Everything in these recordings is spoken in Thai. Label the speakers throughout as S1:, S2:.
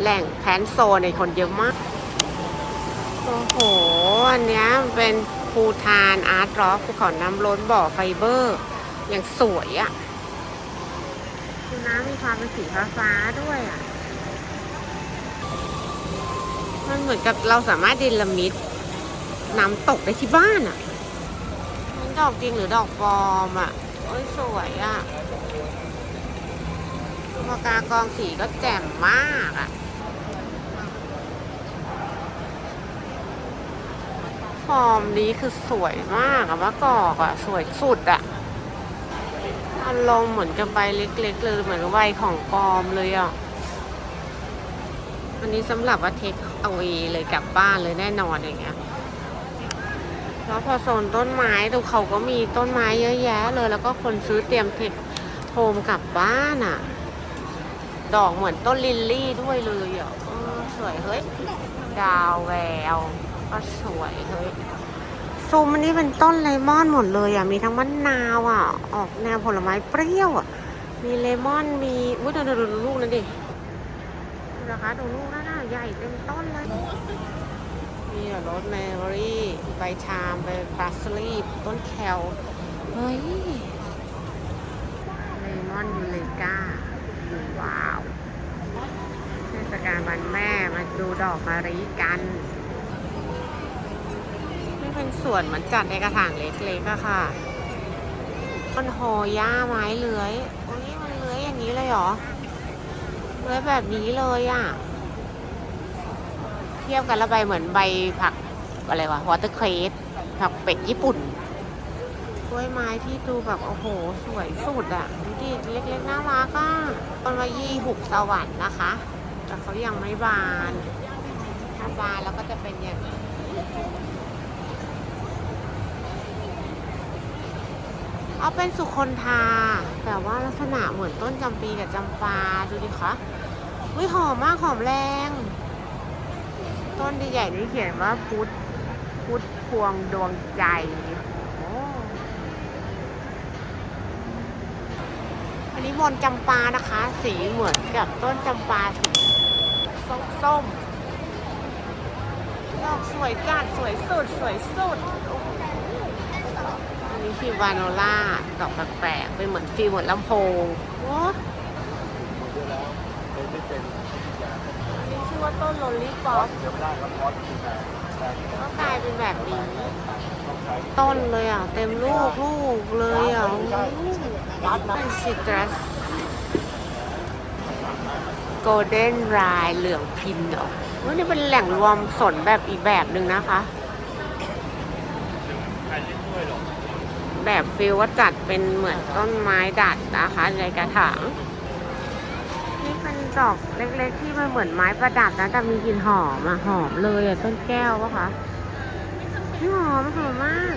S1: แหล่งแพนโซในคนเยอะมาก โอ้โห อันเนี้ยเป็นภูทานอาร์ตร็อกภูเขาน้ำล้นบ่อไฟเบอร์อย่างสวยอะ่ะคือน้ำมีความเป็นสีฟ้าด้วยอะ่ะ มันเหมือนกับเราสามารถดินละมิดน้ำตกได้ที่บ้านอะ่ะมันดอกจริงหรือดอกปลอมอะ่ะ โอ้ยสวยอะ่ะปากากองสีก็แจ่มมากอะ อร์มนี้คือสวยมากอะมะกอกอะสวยสุดอะอารมณ์เหมือนกับใบเล็กๆเลยเหมือนใบของปลอมเลยอะอันนี้สำหรับว่าเทคเอาเอเลยกลับบ้านเลยแน่นอนอย่างเงี้ยแล้วพอโซนต้นไม้ดูเขาก็มีต้นไม้เยอะแยะเลย แล้วก็คนซื้อเตรียมเทคโฮมกลับบ้านอะดอกเหมือนต้นลิลลี่ด้วยเลยอะเออสวยเฮ้ย ดาวแวว ก็สวยเฮ้ยซูมอันนี้เป็นต้นเลมอนหมดเลยอะ มีทั้งมะนาวอะ ออกแนวผลไม้เปรี้ยวอะ มีเลมอน มีอุ้ยดูดูดูลูกนั่นดิดูนะคะดูลูกนั่นน่ะใหญ่เต็มต้นเลย มีโรสแมรี่ใบชามใบพาสลีย์ต้นแคลเฮ้ย เลมอนยูเลกาว้าวเทศกาลวันแม่มาดูดอกมะริกัน เป็นสวนเหมือนจัดในกระถางเล็กๆอะค่ะต้นโหย่าไม้เลื้อยโอ้ยมันเลื้อยอย่างนี้เลยเหรอ เลื้อยแบบนี้เลยอะเทียบกันแล้วใบเหมือนใบผักอะไรวะวอเตอร์เครสผักเป็ดญี่ปุ่นกล้วยไม้ที่ดูแบบโอ้โห สวยสุดอะดูดิเล็กๆน่ารักอะต้นวายี่หุบสวรรค์นะคะ แต่เขายังไม่บาน ถ้าบานแล้วก็จะเป็นอย่างนี้ เอาเป็นสุคนทา แต่ว่าลักษณะเหมือนต้นจำปีกับจำปาดูดิคะวิหอมมากหอมแรง ต้นใหญ่ๆนี่เขียนว่าพุทธพุทธพวงดวงใจอ,อันนี้มนจำปานะคะ สีเหมือนกับต้นจำปาสีส้มส้มดอกสวยจัดสวยสุดสวยสุด นนี้คือวาโนล่าดอกแปลกๆเป็นเหมือนฟิลเหมือนลำโพงโอ้อันนี้ชื่อว่าต้นโรลลี่ป๊อปก็กลายเป็นแบบนี้ ต้นเลยอะ เต็มลูกลูกเลยอะเป็นซิตรัสโกลเด้นรายเหลืองพินเหรอวันนี้เป็นแหล่งรวมสนแบบอีกแบบหนึ่งนะคะ แบบฟิลว่าจัดเป็นเหมือนต้นไม้ดัดนะคะในกระถางนี่เป็นดอกเล็กๆ ที่มันเหมือนไม้ประดับนะแต่มีกลิ่นหอมอะหอมเลยอะต้นแก้วปะคะนี่หอมหอมมาก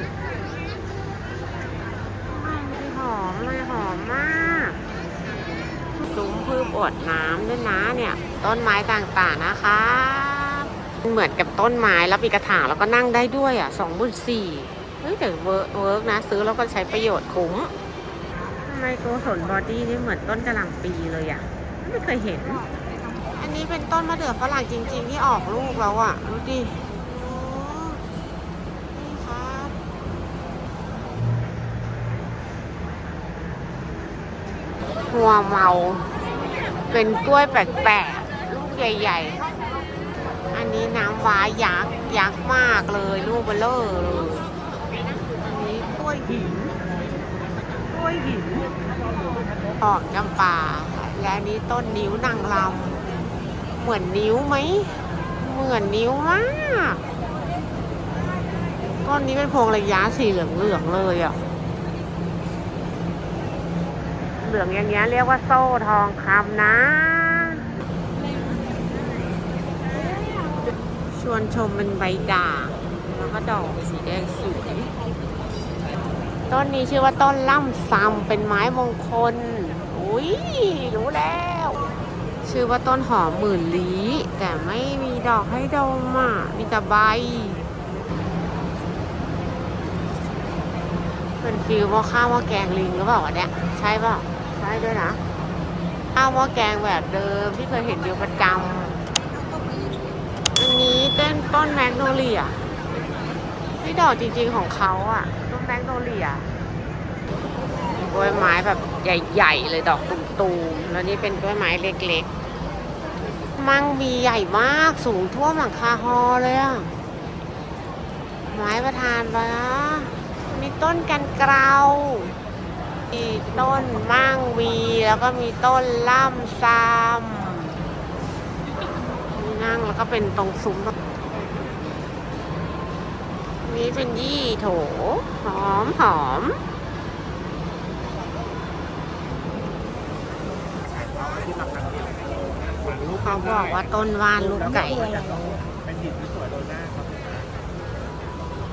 S1: หอมเลยหอมมากซุ้มพืชอวดน้ำด้วยนะเนี่ย ต้นไม้ต่างๆนะคะเหมือนกับต้นไม้แล้วมีกระถางแล้วก็นั่งได้ด้วยอะสองบุญสี่ เฮ้ยแต่เวิร์กเวิร์กนะ ซื้อแล้วก็ใช้ประโยชน์คุ้มทำไมโกศลบอดี้นี่เหมือนต้นกระหล่ำปีเลยอะ ไม่เคยเห็น อันนี้เป็นต้นมะเดื่อฝรั่งจริง ๆ ที่ออกลูกแล้วอะ ดูดิโอ้นี่ครับหัวเมา เป็นกล้วยแปลกๆ ลูกใหญ่ ๆ อันนี้น้ำว้ายักษ์ยักษ์มากเลย ลูกเบลเลอร์เลยอันนี้กล้ วยหินกล้วยหินออกจำปาและนี้ต้นนิ้วนางลำเหมือนนิ้วไหม เหมือนนิ้วมากต้นนี้เป็นพวงระยะสีเหลืองๆเลยอะ เหลืองอย่างเงี้ยเรียกว่าโซ่ทองคำนะ ชวนชมเป็นใบด่างแล้วก็ดอกสีแดงสวย ต้นนี้ชื่อว่าต้นล่ำซำเป็นไม้มงคล อุ้ยรู้แล้ว ชื่อว่าต้นหอมหมื่นลี้แต่ไม่มีดอกให้ดมอะมีแต่ใบเป็นฟิลหม้อข้าวหม้อแกงลิงหรือเปล่าวะเนี่ยใช่ป่าใช่ด้วยนะข้าวหม้อแกงแบบเดิมที่เคยเห็นอยู่ประจต้นต้นแมกโนเลีย นี่ดอกจริงๆของเขาอะต้นแมกโนเลียกล้วยไม้แบบใหญ่ๆ เลยดอกตูมๆ แล้วนี่เป็นกล้วยไม้เล็กๆ มังมีใหญ่มากสูงท่วมหลังคาฮอเลยอะไม้ประธานไปะมีต้นกันเกลามีต้นมังมีแล้วก็มีต้นล่ำซามมีนั่งแล้วก็เป็นตรงซุ้ม นี่เป็นยี่โถ หอมหอมเขาบอกว่าต้นว่านลูกไก่
S2: เป็นหินสวยโดนหน้าครับ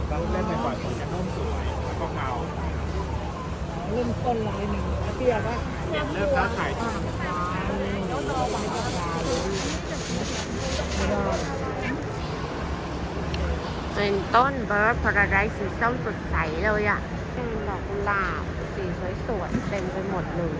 S2: เราเล่นไปก่อนผมจะนุ่มสวยแล้วก็เงา
S3: เริ่มต้นร้อยหนึ่งแล้วพี่ว่า
S2: เห็นเริ่มค้าขายที่
S1: เป็นต้นเบิร์ดพาราไดสีส้มสดใสเลยอะ่ะเป็นดอกกุหลาบสีสวยๆเต็มไปหมดเลย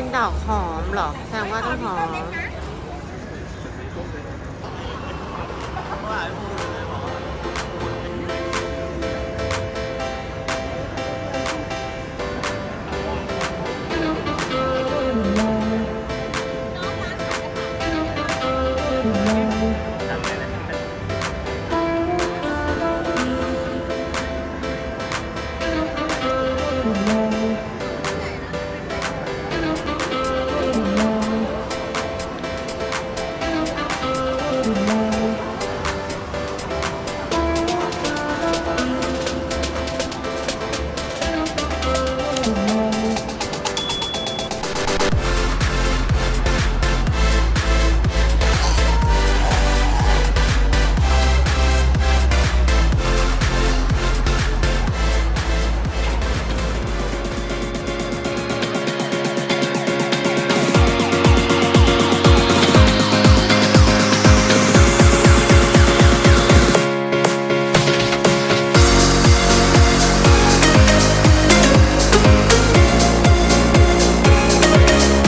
S1: เป็นดอกหอมหรอแสดงว่าต้องหอม